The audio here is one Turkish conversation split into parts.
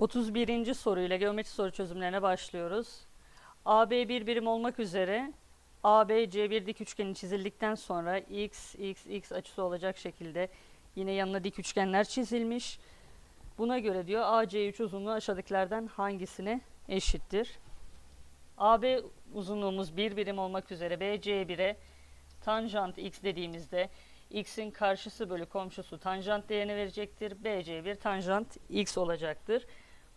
31. soruyla geometri soru çözümlerine başlıyoruz. AB bir birim olmak üzere AB C1 dik üçgeni çizildikten sonra x, x, x açısı olacak şekilde yine yanına dik üçgenler çizilmiş. Buna göre diyor AC3 uzunluğu aşağıdakilerden hangisine eşittir? AB uzunluğumuz bir birim olmak üzere BC1'e tanjant x dediğimizde x'in karşısı bölü komşusu tanjant değerini verecektir. BC1 tanjant x olacaktır.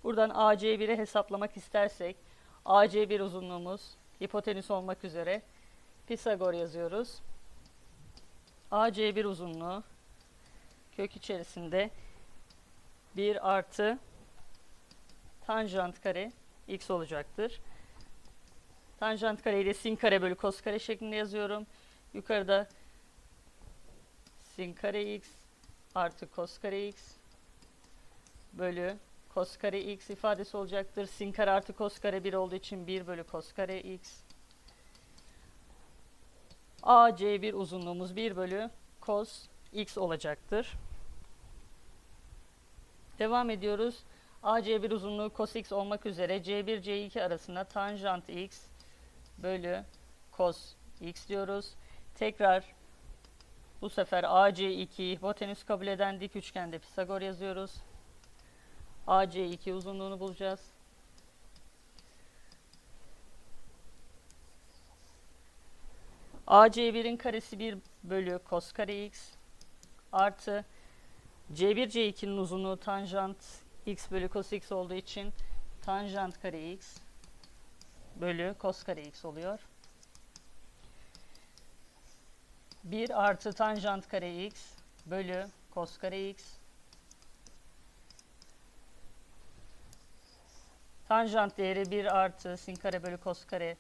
Buradan AC1'i hesaplamak istersek AC1 uzunluğumuz hipotenüs olmak üzere Pisagor yazıyoruz. AC1 uzunluğu kök içerisinde 1 artı tanjant kare x olacaktır. Tanjant kareyi de sin kare bölü kos kare şeklinde yazıyorum. Yukarıda sin kare x artı kos kare x bölü kos kare x ifadesi olacaktır. Sin kare artı kos kare 1 olduğu için 1 bölü kos kare x. AC1 uzunluğumuz 1 bölü kos x olacaktır. Devam ediyoruz. AC1 uzunluğu cos x olmak üzere C1 C2 arasında tanjant x bölü cos x diyoruz. Tekrar bu sefer AC2 hipotenüs kabul eden dik üçgende Pisagor yazıyoruz. AC2 uzunluğunu bulacağız. AC1'in karesi 1 bölü cos kare x artı C1 C2'nin uzunluğu tanjant x bölü cos x olduğu için tanjant kare x bölü cos kare x oluyor. 1 artı tanjant kare x bölü cos kare x Tanjant değeri 1 artı sin kare bölü kos kare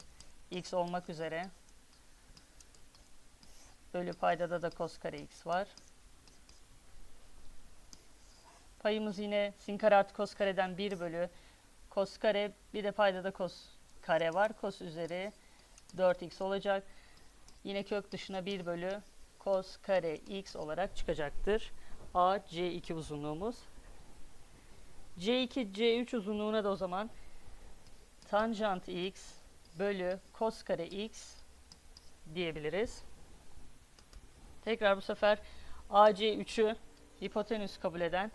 x olmak üzere. Bölü paydada da kos kare x var. Payımız yine sin kare artı kos kareden 1 bölü kos kare bir de paydada kos kare var. Kos üzeri 4x olacak. Yine kök dışına 1 bölü kos kare x olarak çıkacaktır. A C2 uzunluğumuz. C2 C3 uzunluğuna da o zaman tanjant x bölü kos kare x diyebiliriz. Tekrar bu sefer AC3'ü hipotenüs kabul eden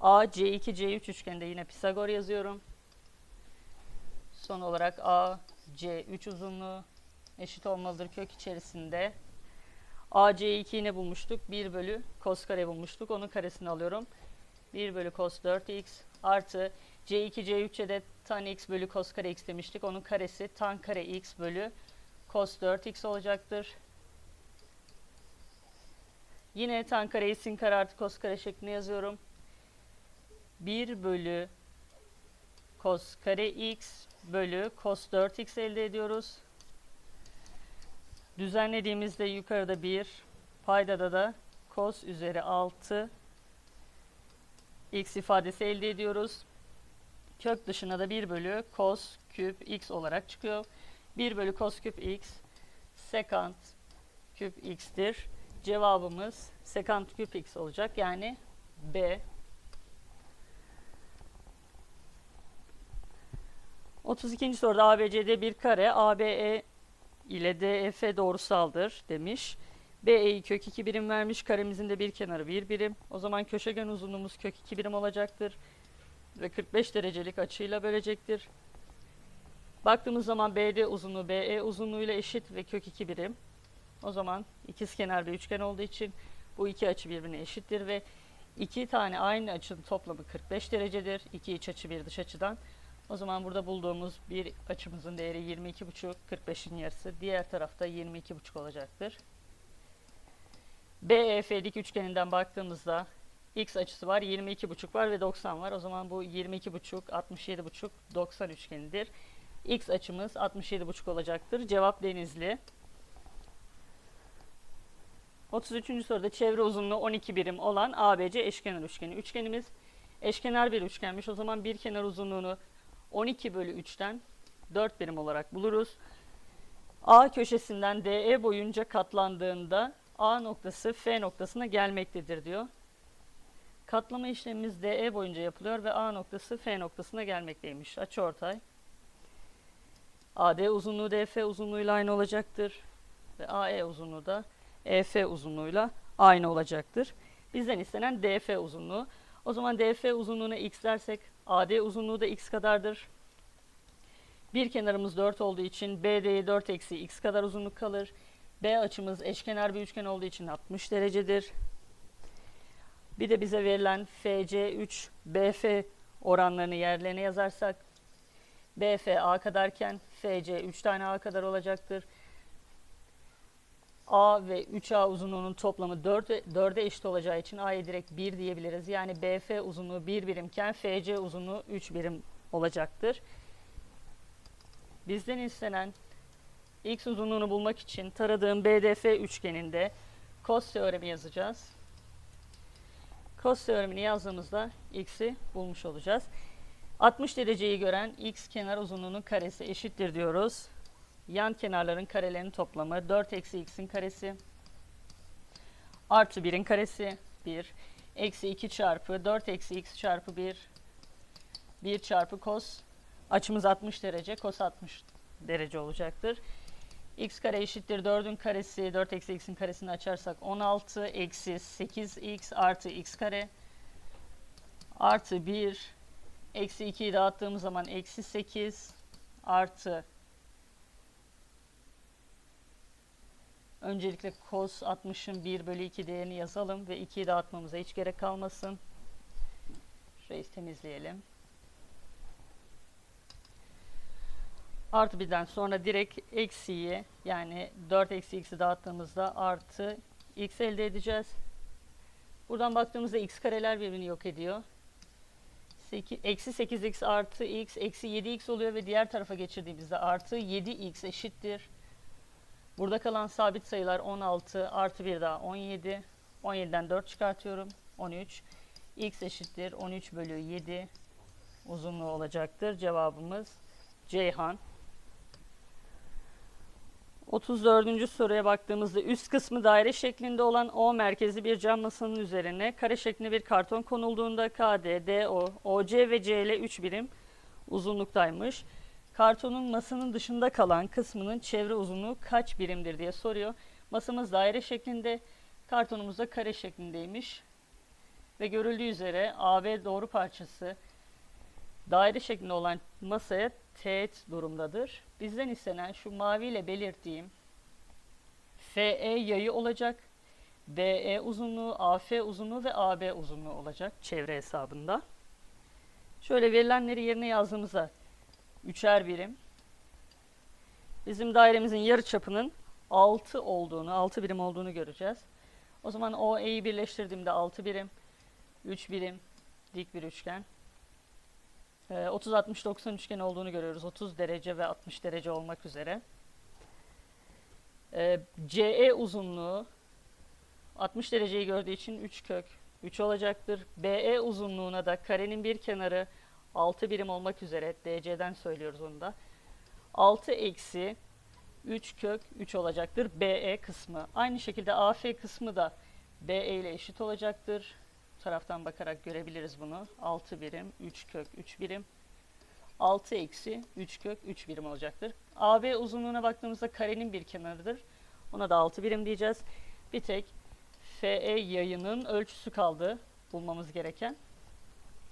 AC2 C3 üçgeninde yine Pisagor yazıyorum. Son olarak AC3 uzunluğu eşit olmalıdır kök içerisinde. AC2 yine bulmuştuk. 1 bölü kos kare bulmuştuk. Onun karesini alıyorum. 1 bölü cos 4x artı c2 c3'e de tan x bölü cos kare x demiştik. Onun karesi tan kare x bölü cos 4x olacaktır. Yine tan kareyi sin kare artı cos kare şeklinde yazıyorum. 1 bölü cos kare x bölü cos 4x elde ediyoruz. Düzenlediğimizde yukarıda 1, paydada da cos üzeri 6 x ifadesi elde ediyoruz. Kök dışına da 1 bölü cos küp x olarak çıkıyor. 1 bölü cos küp x sekant küp x'tir. Cevabımız sekant küp x olacak. Yani B. 32. soruda ABCD bir kare ABE ile DF doğrusaldır demiş. BE'yi kök 2 birim vermiş. Karemizin de bir kenarı 1 birim. O zaman köşegen uzunluğumuz kök 2 birim olacaktır. Ve 45 derecelik açıyla bölecektir. Baktığımız zaman BD uzunluğu BE uzunluğuyla eşit ve kök 2 birim. O zaman ikizkenar bir üçgen olduğu için bu iki açı birbirine eşittir ve iki tane aynı açının toplamı 45 derecedir. İki iç açı bir dış açıdan. O zaman burada bulduğumuz bir açımızın değeri 22,5, 45'in yarısı. Diğer tarafta 22,5 olacaktır. BEF dik üçgeninden baktığımızda x açısı var, 22,5 var ve 90 var. O zaman bu 22,5, 67,5, 90 üçgenidir. X açımız 67,5 olacaktır. Cevap Denizli. 33. soruda çevre uzunluğu 12 birim olan ABC eşkenar üçgeni. Üçgenimiz eşkenar bir üçgenmiş. O zaman bir kenar uzunluğunu 12 bölü 3'ten 4 birim olarak buluruz. A köşesinden DE boyunca katlandığında A noktası F noktasına gelmektedir diyor. Katlama işlemimiz DE boyunca yapılıyor ve A noktası F noktasına gelmekteymiş. Açıortay. AD uzunluğu DF uzunluğuyla aynı olacaktır. Ve AE uzunluğu da EF uzunluğuyla aynı olacaktır. Bizden istenen DF uzunluğu. O zaman DF uzunluğuna x dersek AD uzunluğu da x kadardır. Bir kenarımız 4 olduğu için BD'ye 4 eksi x kadar uzunluk kalır. B açımız eşkenar bir üçgen olduğu için 60 derecedir. Bir de bize verilen FC3, BF oranlarını yerlerine yazarsak BF A kadarken FC 3 tane A kadar olacaktır. A ve 3A uzunluğunun toplamı 4, 4'e eşit olacağı için A'ya direkt 1 diyebiliriz. Yani BF uzunluğu 1 birimken FC uzunluğu 3 birim olacaktır. Bizden istenen x uzunluğunu bulmak için taradığım BDF üçgeninde cos teoremi yazacağız. Cos teoremini yazdığımızda x'i bulmuş olacağız. 60 dereceyi gören x kenar uzunluğunun karesi eşittir diyoruz. Yan kenarların karelerinin toplamı 4 eksi x'in karesi artı 1'in karesi 1 eksi 2 çarpı 4 eksi x çarpı 1 1 çarpı cos açımız 60 derece cos 60 derece olacaktır. X kare eşittir 4'ün karesi 4 eksi x'in karesini açarsak 16 eksi 8x artı x kare artı 1 eksi 2'yi dağıttığımız zaman eksi 8 artı öncelikle cos 60'ın 1 bölü 2 değerini yazalım ve 2'yi dağıtmamıza hiç gerek kalmasın. Şurayı temizleyelim. Artı birden sonra direkt eksiyi yani 4 eksi x'i dağıttığımızda artı x elde edeceğiz. Buradan baktığımızda x kareler birbirini yok ediyor. 8, eksi 8x artı x eksi 7x oluyor ve diğer tarafa geçirdiğimizde artı 7x eşittir. Burada kalan sabit sayılar 16 artı 1 daha 17. 17'den 4 çıkartıyorum. 13. x eşittir 13 bölü 7 uzunluğu olacaktır. Cevabımız Ceyhan. 34. soruya baktığımızda üst kısmı daire şeklinde olan O merkezi bir cam masanın üzerine kare şeklinde bir karton konulduğunda KD, DO, OC ve CL 3 birim uzunluktaymış. Kartonun masanın dışında kalan kısmının çevre uzunluğu kaç birimdir diye soruyor. Masamız daire şeklinde, kartonumuz da kare şeklindeymiş. Ve görüldüğü üzere AB doğru parçası daire şeklinde olan masaya teğet durumdadır. Bizden istenen şu maviyle belirttiğim FE yayı olacak. BE uzunluğu, AF uzunluğu ve AB uzunluğu olacak çevre hesabında. Şöyle verilenleri yerine yazdığımızda üçer birim. Bizim dairemizin yarı çapının 6 olduğunu, 6 birim olduğunu göreceğiz. O zaman OE'yi birleştirdiğimde 6 birim, 3 birim, dik bir üçgen. 30-60-90 üçgen olduğunu görüyoruz. 30 derece ve 60 derece olmak üzere. Ee, CE uzunluğu 60 dereceyi gördüğü için 3 kök 3 olacaktır. BE uzunluğuna da karenin bir kenarı 6 birim olmak üzere DC'den söylüyoruz onu da. 6 eksi 3 kök 3 olacaktır BE kısmı. Aynı şekilde AF kısmı da BE ile eşit olacaktır. Taraftan bakarak görebiliriz bunu. 6 birim, 3 kök 3 birim. 6 eksi 3 kök 3 birim olacaktır. AB uzunluğuna baktığımızda karenin bir kenarıdır. Ona da 6 birim diyeceğiz. Bir tek FE yayının ölçüsü kaldı bulmamız gereken.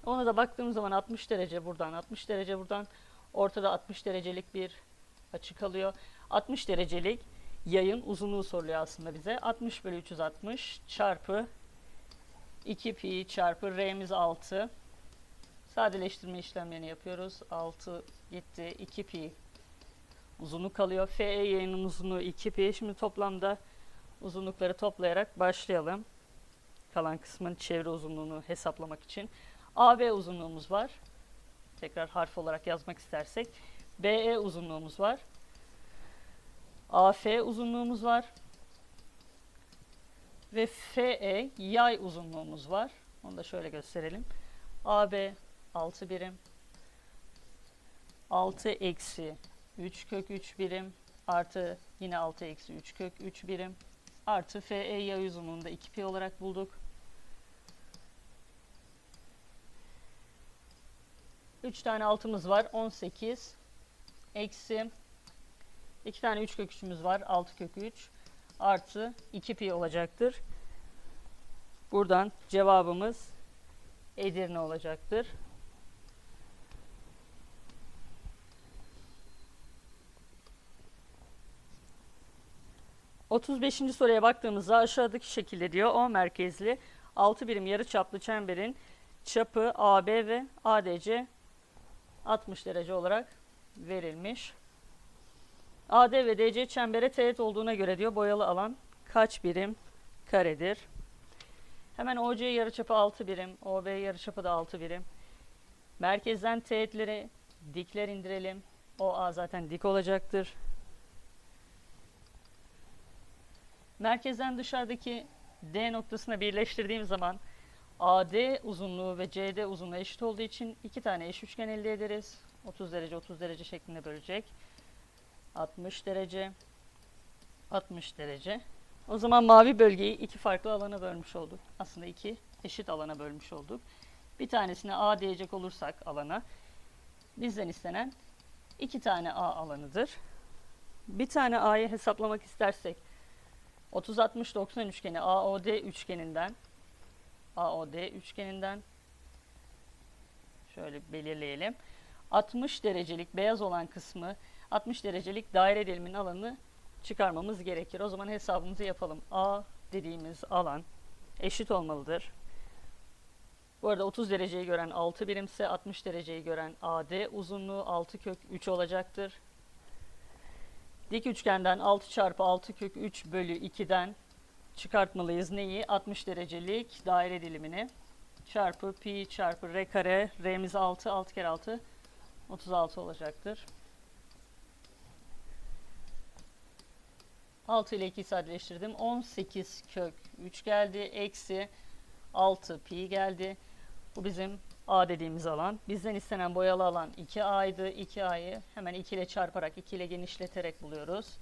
Ona da baktığımız zaman 60 derece buradan, 60 derece buradan. Ortada 60 derecelik bir açı kalıyor. 60 derecelik yayın uzunluğu soruluyor aslında bize. 60 bölü 360 çarpı 2 pi çarpı r'miz 6. Sadeleştirme işlemlerini yapıyoruz. 6 gitti. 2 pi uzunluk kalıyor. FE yayının uzunluğu 2 pi. Şimdi toplamda uzunlukları toplayarak başlayalım. Kalan kısmın çevre uzunluğunu hesaplamak için. AB uzunluğumuz var. Tekrar harf olarak yazmak istersek. BE uzunluğumuz var. AF uzunluğumuz var ve FE yay uzunluğumuz var. Onu da şöyle gösterelim. AB 6 birim. 6 eksi 3 kök 3 birim artı yine 6 eksi 3 kök 3 birim artı FE yay uzunluğunu da 2 pi olarak bulduk. 3 tane altımız var. 18 eksi 2 tane 3 kök 3'ümüz var. 6 kök 3 artı 2 pi olacaktır. Buradan cevabımız Edirne olacaktır. Otuz beşinci soruya baktığımızda aşağıdaki şekilde diyor O merkezli 6 birim yarıçaplı çemberin çapı AB ve ADC 60 derece olarak verilmiş. AD ve DC çembere teğet olduğuna göre diyor boyalı alan kaç birim karedir? Hemen OC yarıçapı 6 birim, OB yarıçapı da 6 birim. Merkezden teğetlere dikler indirelim. OA zaten dik olacaktır. Merkezden dışarıdaki D noktasına birleştirdiğim zaman AD uzunluğu ve CD uzunluğu eşit olduğu için iki tane eş üçgen elde ederiz. 30 derece 30 derece şeklinde bölecek. 60 derece 60 derece. O zaman mavi bölgeyi iki farklı alana bölmüş olduk. Aslında iki eşit alana bölmüş olduk. Bir tanesine A diyecek olursak alana bizden istenen iki tane A alanıdır. Bir tane A'yı hesaplamak istersek 30 60 90 üçgeni AOD üçgeninden AOD üçgeninden şöyle belirleyelim. 60 derecelik beyaz olan kısmı 60 derecelik daire dilimin alanını çıkarmamız gerekir. O zaman hesabımızı yapalım. A dediğimiz alan eşit olmalıdır. Bu arada 30 dereceyi gören 6 birimse 60 dereceyi gören AD uzunluğu 6 kök 3 olacaktır. Dik üçgenden 6 çarpı 6 kök 3 bölü 2'den çıkartmalıyız neyi? 60 derecelik daire dilimini çarpı pi çarpı r kare r'miz 6 6 kere 6 36 olacaktır. 6 ile 2'yi sadeleştirdim. 18 kök 3 geldi. Eksi 6 pi geldi. Bu bizim A dediğimiz alan. Bizden istenen boyalı alan 2A'ydı. 2A'yı hemen 2 ile çarparak 2 ile genişleterek buluyoruz.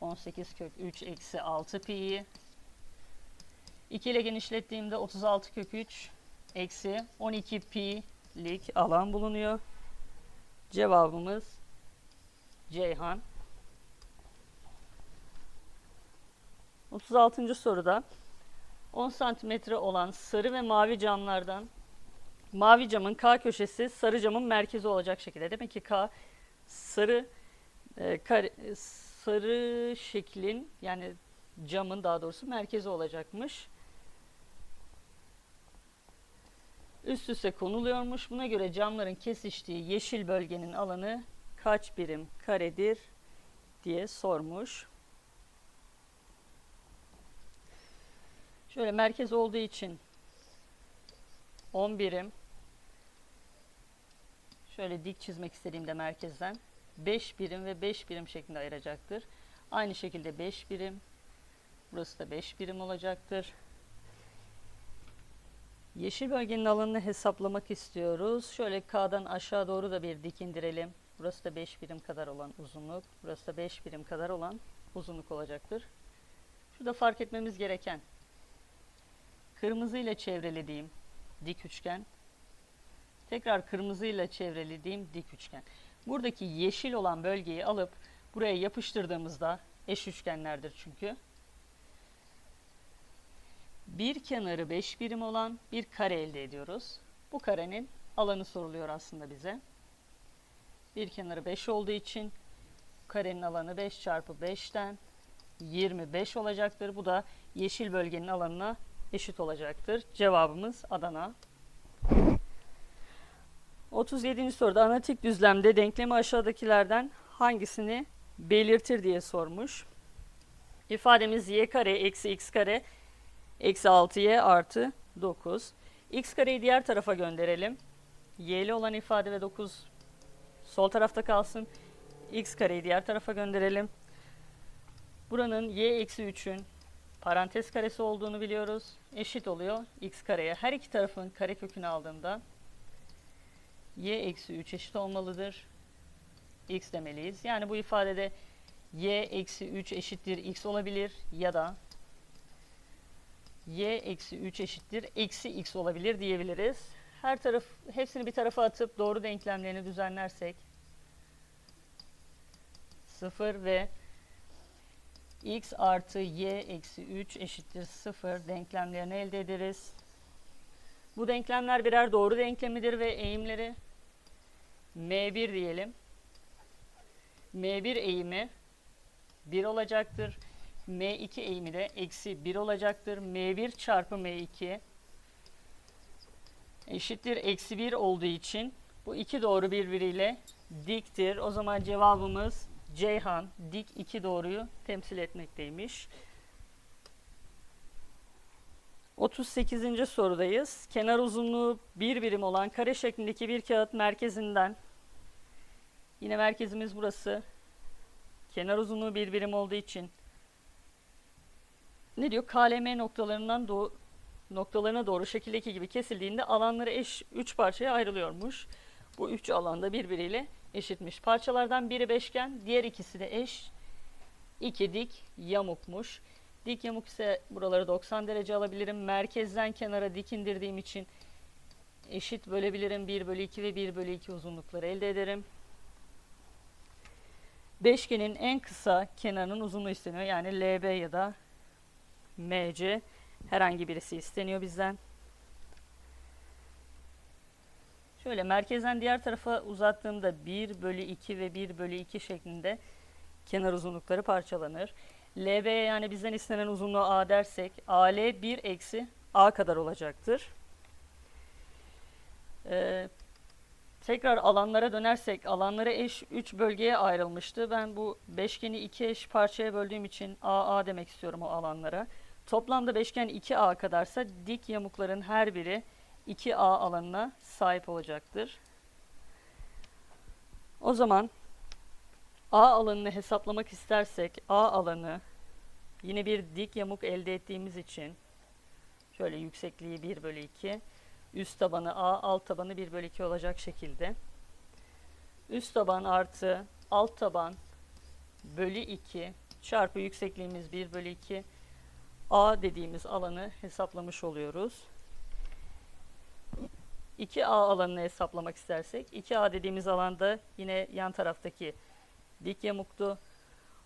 18 kök 3 eksi 6 pi'yi 2 ile genişlettiğimde 36 kök 3 eksi 12 pi'lik alan bulunuyor. Cevabımız Ceyhan. 36. soruda 10 santimetre olan sarı ve mavi camlardan mavi camın K köşesi sarı camın merkezi olacak şekilde. Demek ki K sarı e, kare, sarı şeklin yani camın daha doğrusu merkezi olacakmış. Üst üste konuluyormuş. Buna göre camların kesiştiği yeşil bölgenin alanı kaç birim karedir diye sormuş. Şöyle merkez olduğu için 10 birim. Şöyle dik çizmek istediğimde merkezden 5 birim ve 5 birim şeklinde ayıracaktır. Aynı şekilde 5 birim. Burası da 5 birim olacaktır. Yeşil bölgenin alanını hesaplamak istiyoruz. Şöyle K'dan aşağı doğru da bir dik indirelim. Burası da 5 birim kadar olan uzunluk. Burası da 5 birim kadar olan uzunluk olacaktır. Şurada fark etmemiz gereken kırmızı ile çevrelediğim dik üçgen tekrar kırmızı ile çevrelediğim dik üçgen. Buradaki yeşil olan bölgeyi alıp buraya yapıştırdığımızda eş üçgenlerdir çünkü. Bir kenarı 5 birim olan bir kare elde ediyoruz. Bu karenin alanı soruluyor aslında bize. Bir kenarı 5 olduğu için karenin alanı 5 çarpı 5'ten 25 olacaktır. Bu da yeşil bölgenin alanına eşit olacaktır. Cevabımız Adana. 37. soruda analitik düzlemde denklemi aşağıdakilerden hangisini belirtir diye sormuş. İfademiz y kare eksi x kare eksi 6y artı 9. x kareyi diğer tarafa gönderelim. y'li olan ifade ve 9 sol tarafta kalsın. x kareyi diğer tarafa gönderelim. Buranın y eksi 3'ün parantez karesi olduğunu biliyoruz. Eşit oluyor x kareye. Her iki tarafın kare kökünü aldığımda y eksi 3 eşit olmalıdır. x demeliyiz. Yani bu ifadede y eksi 3 eşittir x olabilir ya da y eksi 3 eşittir eksi x olabilir diyebiliriz. her taraf hepsini bir tarafa atıp doğru denklemlerini düzenlersek 0 ve x artı y eksi 3 eşittir 0 denklemlerini elde ederiz. Bu denklemler birer doğru denklemidir ve eğimleri m1 diyelim. m1 eğimi 1 olacaktır. m2 eğimi de eksi 1 olacaktır. m1 çarpı m2 eşittir eksi 1 olduğu için bu iki doğru birbiriyle diktir. O zaman cevabımız Ceyhan dik iki doğruyu temsil etmekteymiş. 38. sorudayız. Kenar uzunluğu bir birim olan kare şeklindeki bir kağıt merkezinden yine merkezimiz burası. Kenar uzunluğu bir birim olduğu için ne diyor? KLM noktalarından doğru noktalarına doğru şekildeki gibi kesildiğinde alanları eş 3 parçaya ayrılıyormuş. Bu 3 alanda birbiriyle eşitmiş. Parçalardan biri beşgen, diğer ikisi de eş. İki dik yamukmuş. Dik yamuk ise buraları 90 derece alabilirim. Merkezden kenara dik indirdiğim için eşit bölebilirim. 1 bölü 2 ve 1 bölü 2 uzunlukları elde ederim. Beşgenin en kısa kenarının uzunluğu isteniyor. Yani LB ya da MC herhangi birisi isteniyor bizden. Şöyle merkezden diğer tarafa uzattığımda 1 bölü 2 ve 1 bölü 2 şeklinde kenar uzunlukları parçalanır. LB yani bizden istenen uzunluğu A dersek AL 1 eksi A kadar olacaktır. Ee, tekrar alanlara dönersek alanları eş 3 bölgeye ayrılmıştı. Ben bu beşgeni 2 eş parçaya böldüğüm için AA demek istiyorum o alanlara. Toplamda beşgen 2A kadarsa dik yamukların her biri 2A alanına sahip olacaktır. O zaman A alanını hesaplamak istersek A alanı yine bir dik yamuk elde ettiğimiz için şöyle yüksekliği 1 bölü 2 üst tabanı A alt tabanı 1 bölü 2 olacak şekilde üst taban artı alt taban bölü 2 çarpı yüksekliğimiz 1 bölü 2 A dediğimiz alanı hesaplamış oluyoruz. 2A alanını hesaplamak istersek 2A dediğimiz alanda yine yan taraftaki dik yamuktu.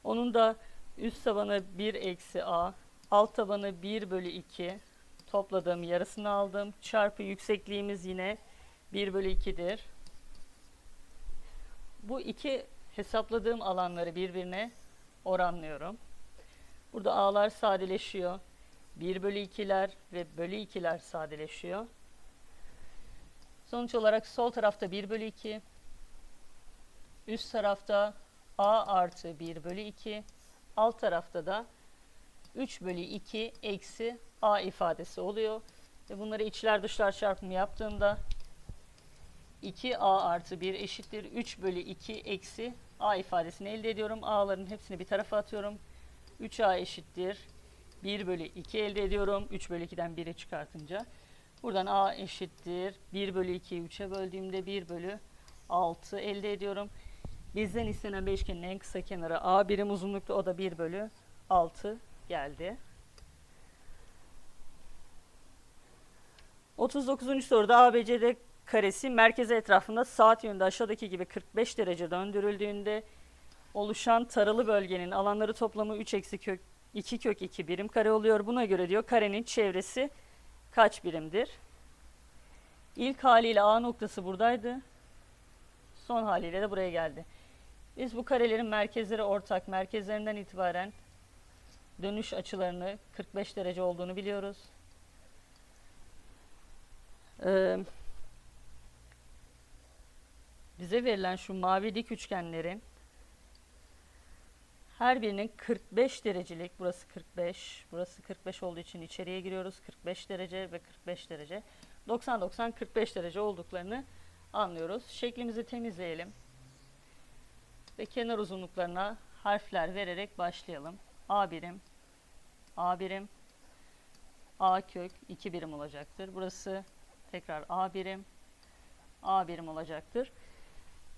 Onun da üst tabanı 1 eksi A, alt tabanı 1 bölü 2 topladığım yarısını aldım. Çarpı yüksekliğimiz yine 1 bölü 2'dir. Bu iki hesapladığım alanları birbirine oranlıyorum. Burada A'lar sadeleşiyor. 1 bölü 2'ler ve bölü 2'ler sadeleşiyor. Sonuç olarak sol tarafta 1 bölü 2, üst tarafta A artı 1 bölü 2, alt tarafta da 3 bölü 2 eksi A ifadesi oluyor. Ve bunları içler dışlar çarpımı yaptığımda 2A artı 1 eşittir 3 bölü 2 eksi A ifadesini elde ediyorum. A'ların hepsini bir tarafa atıyorum. 3A eşittir 1 bölü 2 elde ediyorum. 3 bölü 2'den 1'i çıkartınca. Buradan A eşittir 1 bölü 2'yi 3'e böldüğümde 1 bölü 6 elde ediyorum. Bizden istenen beşgenin en kısa kenarı A birim uzunlukta o da 1 bölü 6 geldi. 39. soruda ABCD karesi merkezi etrafında saat yönünde aşağıdaki gibi 45 derece döndürüldüğünde oluşan taralı bölgenin alanları toplamı 3 eksi kök 2 kök 2 birim kare oluyor. Buna göre diyor karenin çevresi kaç birimdir? İlk haliyle A noktası buradaydı. Son haliyle de buraya geldi. Biz bu karelerin merkezleri ortak. Merkezlerinden itibaren dönüş açılarını 45 derece olduğunu biliyoruz. Ee, bize verilen şu mavi dik üçgenlerin her birinin 45 derecelik, burası 45, burası 45 olduğu için içeriye giriyoruz. 45 derece ve 45 derece. 90-90-45 derece olduklarını anlıyoruz. Şeklimizi temizleyelim. Ve kenar uzunluklarına harfler vererek başlayalım. A birim, A birim, A kök 2 birim olacaktır. Burası tekrar A birim, A birim olacaktır.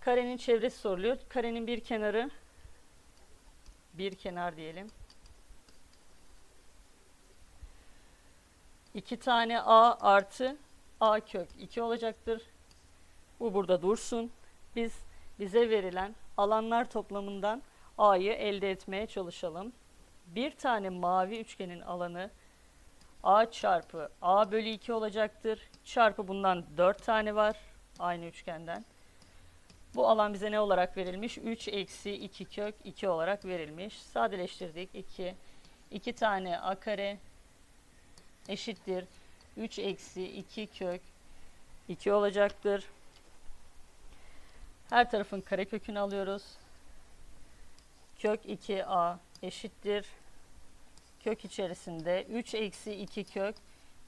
Karenin çevresi soruluyor. Karenin bir kenarı bir kenar diyelim. İki tane A artı a kök 2 olacaktır. Bu burada dursun. Biz bize verilen alanlar toplamından a'yı elde etmeye çalışalım. Bir tane mavi üçgenin alanı a çarpı a bölü 2 olacaktır. Çarpı bundan 4 tane var aynı üçgenden. Bu alan bize ne olarak verilmiş? 3 eksi 2 kök 2 olarak verilmiş. Sadeleştirdik. 2. 2 tane a kare eşittir. 3 eksi 2 kök 2 olacaktır. Her tarafın karekökünü alıyoruz. Kök 2a eşittir. Kök içerisinde 3 eksi 2 kök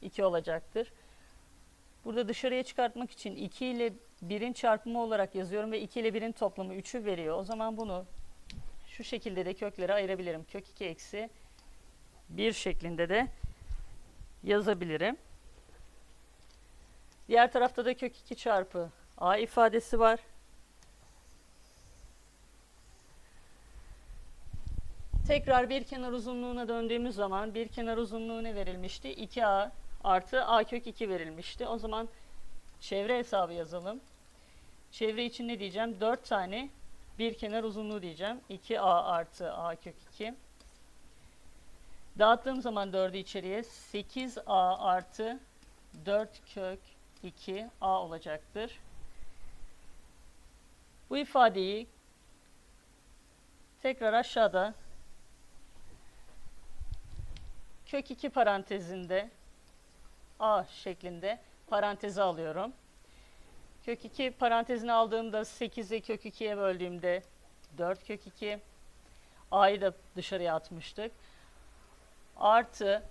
2 olacaktır. Burada dışarıya çıkartmak için 2 ile 1'in çarpımı olarak yazıyorum ve 2 ile 1'in toplamı 3'ü veriyor. O zaman bunu şu şekilde de köklere ayırabilirim. Kök 2 eksi 1 şeklinde de yazabilirim. Diğer tarafta da kök 2 çarpı a ifadesi var. Tekrar bir kenar uzunluğuna döndüğümüz zaman bir kenar uzunluğu ne verilmişti? 2a artı a kök 2 verilmişti. O zaman çevre hesabı yazalım. Çevre için ne diyeceğim? 4 tane bir kenar uzunluğu diyeceğim. 2a artı a kök 2. Dağıttığım zaman 4'ü içeriye 8a artı 4 kök 2 a olacaktır. Bu ifadeyi tekrar aşağıda kök 2 parantezinde a şeklinde paranteze alıyorum. Kök 2 parantezine aldığımda 8'i kök 2'ye böldüğümde 4 kök 2 a'yı da dışarıya atmıştık. Artı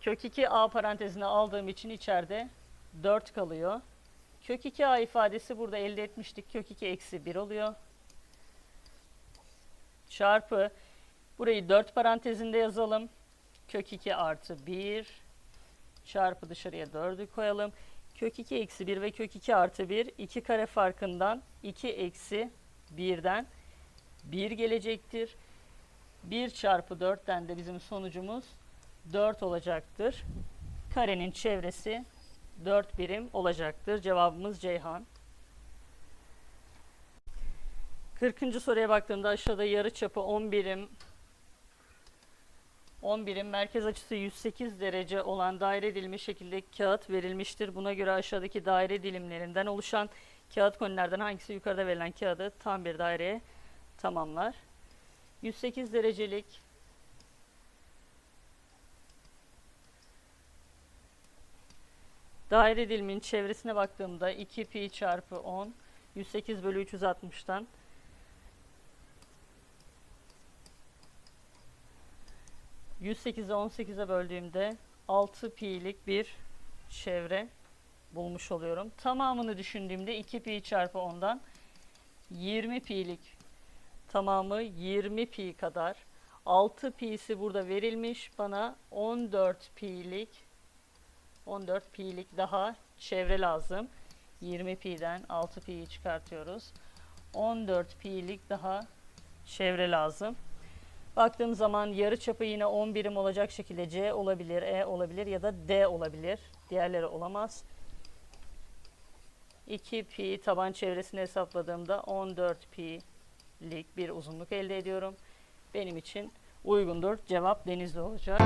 kök 2 a parantezine aldığım için içeride 4 kalıyor. Kök 2a ifadesi burada elde etmiştik. Kök 2 eksi 1 oluyor. Çarpı burayı 4 parantezinde yazalım. Kök 2 artı 1 çarpı dışarıya 4'ü koyalım. Kök 2 eksi 1 ve kök 2 artı 1 2 kare farkından 2 eksi 1'den 1 gelecektir. 1 çarpı 4'ten de bizim sonucumuz 4 olacaktır. Karenin çevresi 4 birim olacaktır. Cevabımız Ceyhan. 40. soruya baktığımda aşağıda yarı çapı 10 birim 10 birim merkez açısı 108 derece olan daire edilmiş şekilde kağıt verilmiştir. Buna göre aşağıdaki daire dilimlerinden oluşan kağıt konilerden hangisi yukarıda verilen kağıdı tam bir daireye tamamlar? 108 derecelik daire diliminin çevresine baktığımda 2 pi çarpı 10 108 bölü 360'tan 108'i 18'e böldüğümde 6 pi'lik bir çevre bulmuş oluyorum. Tamamını düşündüğümde 2 pi çarpı 10'dan 20 pi'lik tamamı 20 pi kadar 6 pi'si burada verilmiş bana 14 pi'lik 14 pi'lik daha çevre lazım. 20 pi'den 6 pi'yi çıkartıyoruz. 14 pi'lik daha çevre lazım. Baktığım zaman yarı çapı yine 10 birim olacak şekilde C olabilir, E olabilir ya da D olabilir. Diğerleri olamaz. 2 pi taban çevresini hesapladığımda 14 pi'lik bir uzunluk elde ediyorum. Benim için uygundur. Cevap denizli olacak.